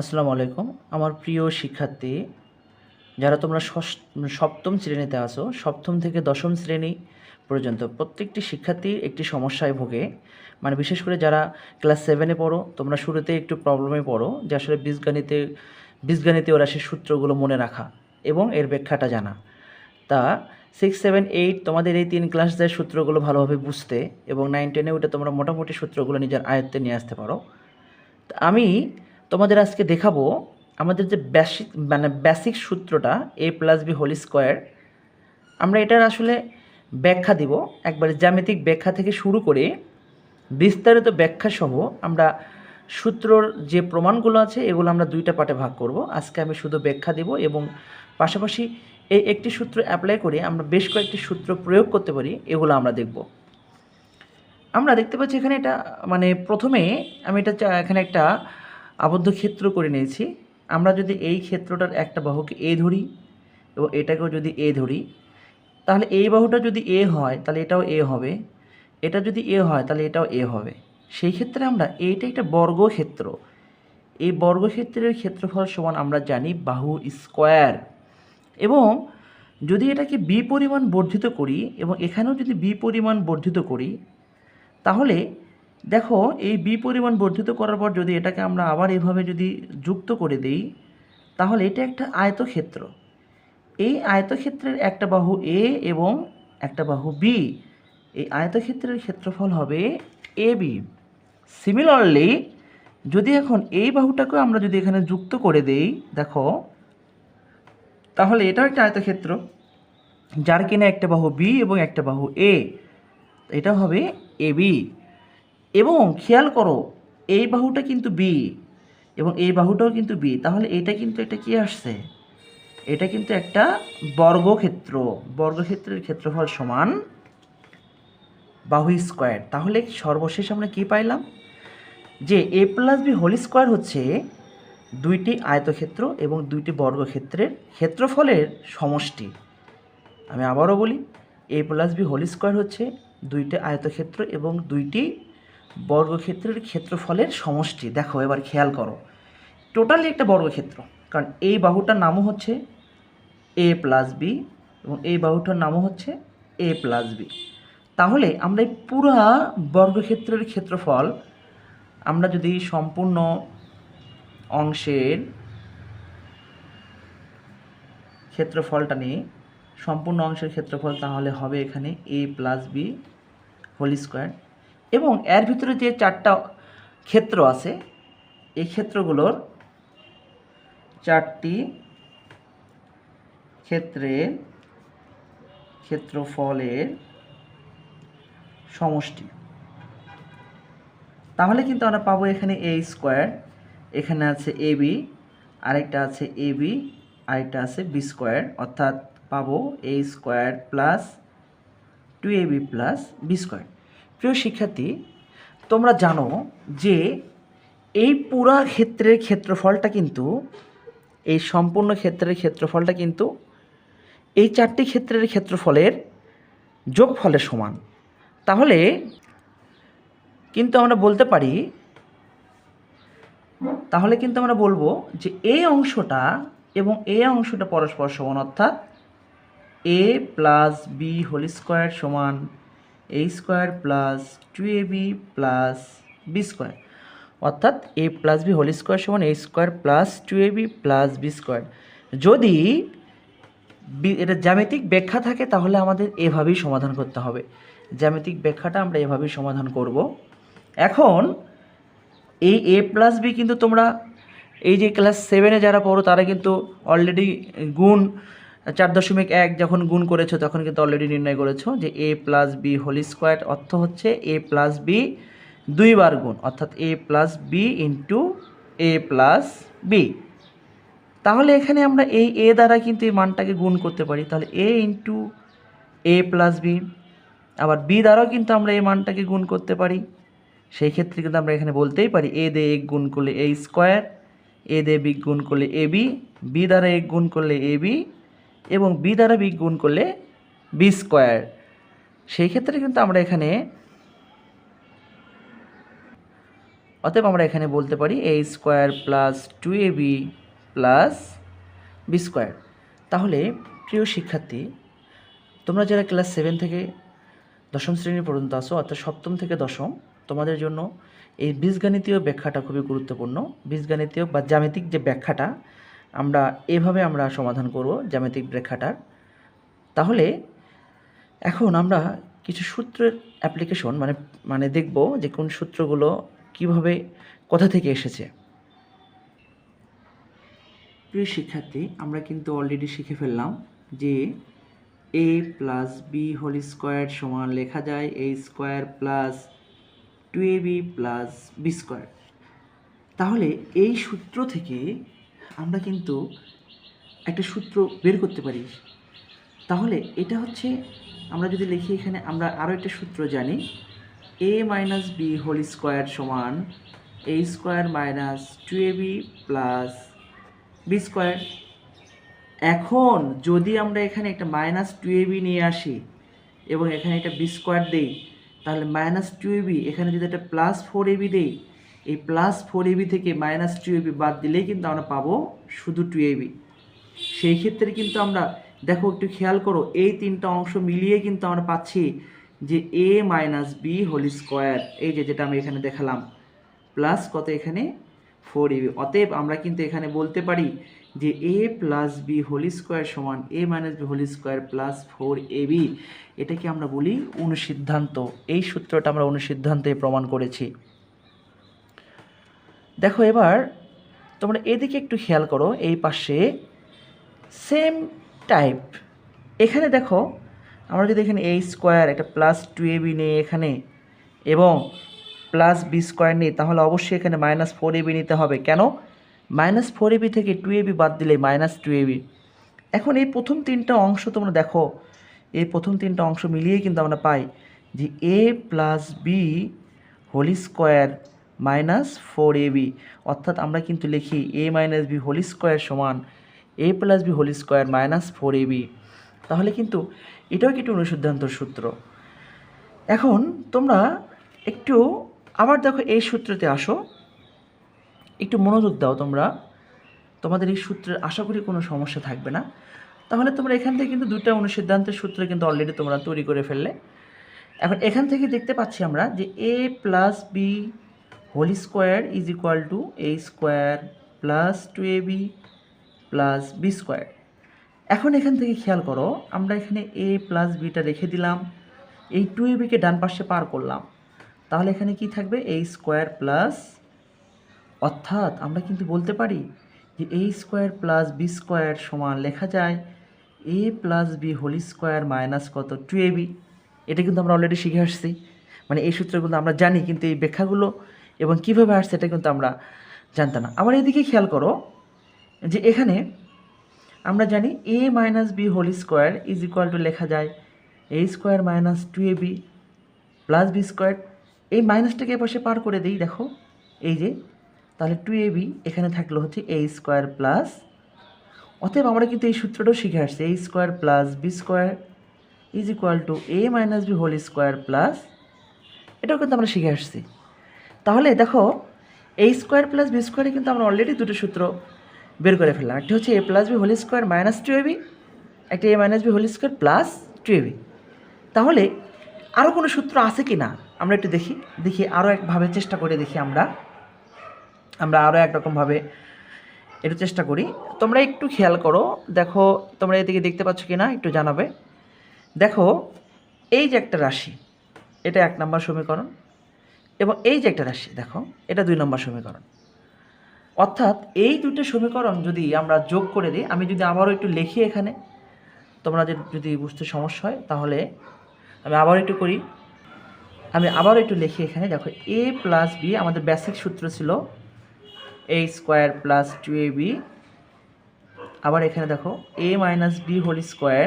আসসালামু আলাইকুম। আমার প্রিয় শিক্ষার্থী, যারা তোমরা সপ্তম শ্রেণীতে আসো সপ্তম থেকে দশম শ্রেণি পর্যন্ত প্রত্যেকটি শিক্ষার্থী একটি সমস্যায় ভোগে। মানে বিশেষ করে যারা ক্লাস সেভেনে পড়ো, তোমরা শুরুতে একটু প্রবলেমে পড়ো যে আসলে বীজগণিতে বীজগণিতে ওরা রাশির সূত্রগুলো মনে রাখা এবং এর ব্যাখ্যাটা জানা। তা সিক্স সেভেন এইট তোমাদের এই তিন ক্লাস যায় সূত্রগুলো ভালোভাবে বুঝতে এবং নাইন টেনে ওটা তোমরা মোটামুটি সূত্রগুলো নিজের আয়ত্তে নিয়ে আসতে পারো। আমি তোমাদের আজকে দেখাবো আমাদের যে বেসিক মানে বেসিক সূত্রটা A plus B whole square আমরা এটার আসলে ব্যাখ্যা দিব। একবারে জ্যামিতিক ব্যাখ্যা থেকে শুরু করে বিস্তারিত ব্যাখ্যা সহ আমরা সূত্রর যে প্রমাণগুলো আছে, এগুলো আমরা দুইটা পার্টে ভাগ করব। আজকে আমি শুধু ব্যাখ্যা দিব এবং পাশাপাশি এই একটি সূত্র অ্যাপ্লাই করে আমরা বেশ কয়েকটি সূত্র প্রয়োগ করতে পারি, এগুলো আমরা দেখব। আমরা দেখতে পাচ্ছি এখানে এটা মানে প্রথমে আমি এটা এখানে একটা আবদ্ধ ক্ষেত্র করে নিয়েছি। আমরা যদি এই ক্ষেত্রটার একটা বাহুকে এ ধরি এবং এটাকেও যদি এ ধরি, তাহলে এই বাহুটা যদি এ হয়, তাহলে এটাও এ হবে। এটা যদি এ হয়, তাহলে এটাও এ হবে। সেই ক্ষেত্রে আমরা এইটা একটা বর্গক্ষেত্র। এই বর্গক্ষেত্রের ক্ষেত্রফল সমান আমরা জানি বাহু স্কোয়ার। এবং যদি এটাকে বি পরিমাণ বর্ধিত করি এবং এখানেও যদি বি পরিমাণ বর্ধিত করি, তাহলে দেখো, এই বি পরিমাণ বর্ধিত করার পর যদি এটাকে আমরা আবার এভাবে যদি যুক্ত করে দেই, তাহলে এটা একটা আয়তক্ষেত্র। এই আয়তক্ষেত্রের একটা বাহু এ এবং একটা বাহু বি এই আয়তক্ষেত্রের ক্ষেত্রফল হবে এ বি সিমিলারলি যদি এখন এই বাহুটাকে আমরা যদি এখানে যুক্ত করে দেই, দেখো, তাহলে এটাও একটা আয়তক্ষেত্র, যার কিনা একটা বাহু বি এবং একটা বাহু এ এটা হবে এ বি এবং খেয়াল করো, এই বাহুটা কিন্তু বি এবং এই বাহুটাও কিন্তু বি তাহলে এটা কিন্তু এটা কি আসছে? এটা কিন্তু একটা বর্গক্ষেত্র, বর্গক্ষেত্রের ক্ষেত্রফল সমান বাহু স্কোয়ার। তাহলে সর্বশেষ আমরা কি পাইলাম? যে A plus B whole square হচ্ছে দুইটি আয়তক্ষেত্র এবং দুইটি বর্গক্ষেত্রের ক্ষেত্রফলের সমষ্টি। আমি আবারও বলি A plus B whole square হচ্ছে দুইটি আয়তক্ষেত্র এবং দুইটি বর্গক্ষেত্রের ক্ষেত্রফলের সমষ্টি। দেখো, এবার খেয়াল করো। টোটালি একটা বর্গক্ষেত্র। কারণ এই বাহুটার নামও হচ্ছে এ প্লাস বি এবং এই বাহুটার নামও হচ্ছে এ প্লাস বি তাহলে আমরা এই পুরা বর্গক্ষেত্রের ক্ষেত্রফল, আমরা যদি সম্পূর্ণ অংশের ক্ষেত্রফলটা নিই, সম্পূর্ণ অংশের ক্ষেত্রফল তাহলে হবে এখানে A plus B whole square এবং এর ভিতরে যে চারটা ক্ষেত্র আছে, এই ক্ষেত্রগুলোর চারটি ক্ষেত্রের ক্ষেত্রফলের সমষ্টি। তাহলে কিন্তু আমরা পাবো এখানে এ স্কোয়ার এখানে আছে এ বি আরেকটা আছে এ বি আরেকটা আছে বি স্কোয়ার অর্থাৎ পাবো A square plus two A B plus B square প্রিয় শিক্ষার্থী, তোমরা জানো যে এই পুরা ক্ষেত্রের ক্ষেত্রফলটা কিন্তু, এই সম্পূর্ণ ক্ষেত্রের ক্ষেত্রফলটা কিন্তু এই চারটি ক্ষেত্রের ক্ষেত্রফলের যোগফলের সমান। তাহলে কিন্তু আমরা বলতে পারি, তাহলে কিন্তু আমরা বলব যে এই অংশটা এবং এই অংশটা পরস্পর সমান, অর্থাৎ A plus B whole square সমান A square plus two A B plus B square অর্থাৎ A plus B whole square সমান A square plus two A B plus B square যদি এটা জ্যামিতিক ব্যাখ্যা থাকে, তাহলে আমাদের এভাবেই সমাধান করতে হবে। জ্যামিতিক ব্যাখ্যাটা আমরা এভাবেই সমাধান করব। এখন, এই এ প্লাস বি কিন্তু তোমরা, এই যে ক্লাস সেভেনে যারা পড়ো, তারা কিন্তু অলরেডি গুণ চার দশমিক এক যখন গুণ করেছ, তখন কিন্তু অলরেডি নির্ণয় করেছ যে A plus B whole square অর্থ হচ্ছে এ প্লাস বি দুইবার গুণ, অর্থাৎ A plus B into A plus B তাহলে এখানে আমরা এই এ দ্বারা কিন্তু এই মানটাকে গুণ করতে পারি। তাহলে A into A plus B আবার বি দ্বারাও কিন্তু আমরা এই মানটাকে গুণ করতে পারি। সেই ক্ষেত্রে কিন্তু আমরা এখানে বলতেই পারি এ দিয়ে এক গুণ করলে এ স্কোয়ার এ দিয়ে বি গুণ করলে এ বি বি দ্বারা এক গুণ করলে এ বি এবং বি দ্বারা বি গুণ করলে বি স্কোয়ার সেই ক্ষেত্রে কিন্তু আমরা এখানে অতএব আমরা এখানে বলতে পারি A square plus two A B plus B square তাহলে প্রিয় শিক্ষার্থী, তোমরা যারা ক্লাস সেভেন থেকে দশম শ্রেণি পর্যন্ত আসো অর্থাৎ সপ্তম থেকে দশম, তোমাদের জন্য এই বীজগণিতীয় ব্যাখ্যাটা খুবই গুরুত্বপূর্ণ। বীজগণিতীয় বা জ্যামিতিক যে ব্যাখ্যাটা আমরা এভাবে আমরা সমাধান করব জ্যামিতিক ব্যাখ্যাটার তাহলে এখন আমরা কিছু সূত্রের অ্যাপ্লিকেশন মানে মানে দেখব যে কোন সূত্রগুলো কীভাবে, কোথা থেকে এসেছে। প্রিয় শিক্ষার্থী, আমরা কিন্তু অলরেডি শিখে ফেললাম যে A plus B whole square সমান লেখা যায় A square plus two A B plus B square তাহলে এই সূত্র থেকে আমরা কিন্তু একটা সূত্র বের করতে পারি। তাহলে এটা হচ্ছে, আমরা যদি লিখি এখানে, আমরা আরও একটা সূত্র জানি। A minus B whole square সমান A square minus two A B plus B square এখন যদি আমরা এখানে একটা মাইনাস টু এ বি নিয়ে আসি এবং এখানে একটা বি স্কোয়ার দিই, তাহলে মাইনাস টু এ বি এখানে যদি একটা প্লাস ফোর এ বি দিই এই প্লাস ফোর এবি থেকে মাইনাস টু এ বি বাদ দিলেই কিন্তু আমরা পাবো শুধু টু এ বি সেই ক্ষেত্রে কিন্তু আমরা, দেখো একটু খেয়াল করো, এই তিনটা অংশ মিলিয়ে কিন্তু আমরা পাচ্ছি যে A minus B whole square এই যে যেটা আমি এখানে দেখালাম। প্লাস কত এখানে? ফোর এবি অতএব আমরা কিন্তু এখানে বলতে পারি যে A plus B whole square সমান A minus B whole square plus four AB এটাকে আমরা বলি অনুসিদ্ধান্ত। এই সূত্রটা আমরা অনুসিদ্ধান্তে প্রমাণ করেছি। দেখো এবার তোমরা এদিকে একটু খেয়াল করো, এই পাশে সেম টাইপ এখানে দেখো, আমরা যদি এখানে এই স্কোয়ার একটা প্লাস টু এ বি নিই এখানে এবং প্লাস বি স্কোয়ার নিই, তাহলে অবশ্যই এখানে মাইনাস ফোর এবি নিতে হবে। কেন? মাইনাস ফোর এবি থেকে টু এবি বাদ দিলে মাইনাস টু এবি এখন এই প্রথম তিনটা অংশ তোমরা দেখো, এই প্রথম তিনটা অংশ মিলিয়ে কিন্তু আমরা পাই যে A plus B whole square minus four AB অর্থাৎ আমরা কিন্তু লিখি A minus B whole square সমান A plus B whole square minus four AB তাহলে কিন্তু এটাও কিন্তু অনুসিদ্ধান্তর সূত্র? এখন তোমরা একটু আবার দেখো এই সূত্রতে আসো। একটু মনোযোগ দাও তোমরা। তোমাদের এই সূত্রের আশা করি কোনো সমস্যা থাকবে না। তাহলে তোমরা এখান থেকে কিন্তু দুটো অনুসিদ্ধান্তের সূত্র কিন্তু অলরেডি তোমরা তৈরি করে ফেললে। এখন এখান থেকে দেখতে পাচ্ছি আমরা যে A plus B whole square is equal to A square plus two A B plus B square এখন এখান থেকে খেয়াল করো, আমরা এখানে এ প্লাস বিটা রেখে দিলাম। এই টু এ বিকে ডান পাশে পার করলাম। তাহলে এখানে কি থাকবে? এ স্কোয়ার প্লাস অর্থাৎ আমরা কিন্তু বলতে পারি যে A square plus B square সমান লেখা যায় A plus B whole square minus কত? টু এ বি এটা কিন্তু আমরা অলরেডি শিখে আসছি। মানে এই সূত্রগুলো আমরা জানি, কিন্তু এই ব্যাখ্যাগুলো এবং কীভাবে আসছে এটা কিন্তু আমরা জানতাম না। আবার এদিকে খেয়াল করো যে এখানে আমরা জানি A minus B whole square is equal to লেখা যায় A square minus two A B plus B square এই মাইনাসটাকে পাশে পার করে দিই, দেখো, এই যে, তাহলে টু এ বি এখানে থাকল হচ্ছে এ স্কোয়ার প্লাস অতএব আমরা কিন্তু এই সূত্রটাও শিখে আসছি A square plus B square is equal to A minus B whole square plus এটাও কিন্তু আমরা শিখে আসছি। তাহলে দেখো এ স্কোয়ার প্লাস বি স্কোয়ারে কিন্তু আমরা অলরেডি দুটো সূত্র বের করে ফেললাম। একটা হচ্ছে A plus B whole square minus two AB একটা A minus B whole square plus two AB তাহলে আরও কোনো সূত্র আছে কি না? আমরা একটু দেখি দেখি আরও একভাবে চেষ্টা করে দেখি আমরা। আমরা আরও একরকমভাবে একটু চেষ্টা করি। তোমরা একটু খেয়াল করো, দেখো তোমরা এদিকে দেখতে পাচ্ছ কি না একটু জানাবে। দেখো, এই যে একটা রাশি, এটা এক নম্বর সমীকরণ। এবং এই যে একটা রাশি, দেখো, এটা দুই নম্বর সমীকরণ। অর্থাৎ এই দুটো সমীকরণ যদি আমরা যোগ করে দিই, আমি যদি আবারও একটু লিখি এখানে, তোমরা যদি বুঝতে সমস্যা হয়, তাহলে আমি আবার একটু করি। আমি আবার একটু লিখি এখানে, দেখো এ প্লাস বি আমাদের বেসিক সূত্র ছিল A square plus two A B আবার এখানে দেখো A minus B whole square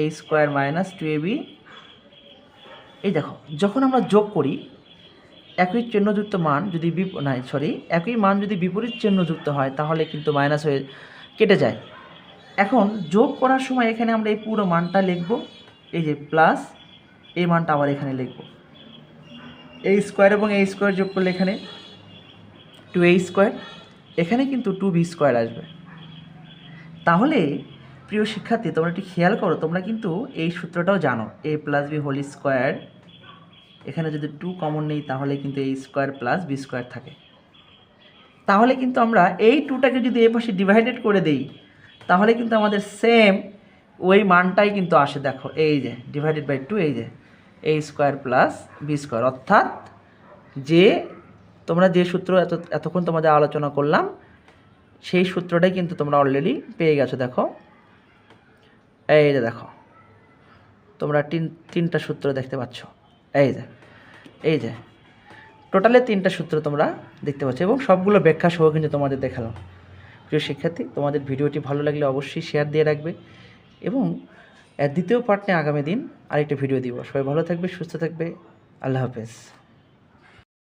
A square minus two A B এই দেখো, যখন আমরা যোগ করি, একই চিহ্নযুক্ত মান যদি বিপ না সরি একই মান যদি বিপরীত চিহ্নযুক্ত হয়, তাহলে কিন্তু মাইনাস হয়ে কেটে যায়। এখন যোগ করার সময় এখানে আমরা এই পুরো মানটা লিখব, এই যে প্লাস এই মানটা আবার এখানে লিখব। এই স্কোয়ার এবং এই স্কোয়ার যোগ করলে এখানে টু এ স্কোয়ার এখানে কিন্তু টু বি স্কোয়ার আসবে। তাহলে প্রিয় শিক্ষার্থী, তোমরা একটু খেয়াল করো, তোমরা কিন্তু এই সূত্রটাও জানো A plus B whole square এখানে যদি টু কমন নেই, তাহলে কিন্তু এই স্কোয়ার প্লাস বি স্কোয়ার থাকে। তাহলে কিন্তু আমরা এই টুটাকে যদি এ পাশে ডিভাইডেড করে দেই, তাহলে কিন্তু আমাদের সেম ওই মানটাই কিন্তু আসে, দেখো, এই যে ডিভাইডেড বাই টু এই যে A square plus B square অর্থাৎ যে তোমরা যে সূত্র এত, এতক্ষণ তোমাদের আলোচনা করলাম, সেই সূত্রটাই কিন্তু তোমরা অলরেডি পেয়ে গেছো, দেখো। এই যে দেখো, তোমরা তিন, তিনটা সূত্র দেখতে পাচ্ছ। এই যে এই যে টোটালে তিনটা সূত্র তোমরা দেখতে পাচ্ছ এবং সবগুলো ব্যাখ্যা সহ কিন্তু তোমাদের দেখালাম। প্রিয় শিক্ষার্থী, তোমাদের ভিডিওটি ভালো লাগলে অবশ্যই শেয়ার দিয়ে রাখবে এবং দ্বিতীয় পার্ট আগামী দিন আরেকটা ভিডিও দিব। সবাই ভালো থাকবে, সুস্থ থাকবে। আল্লাহ হাফেজ।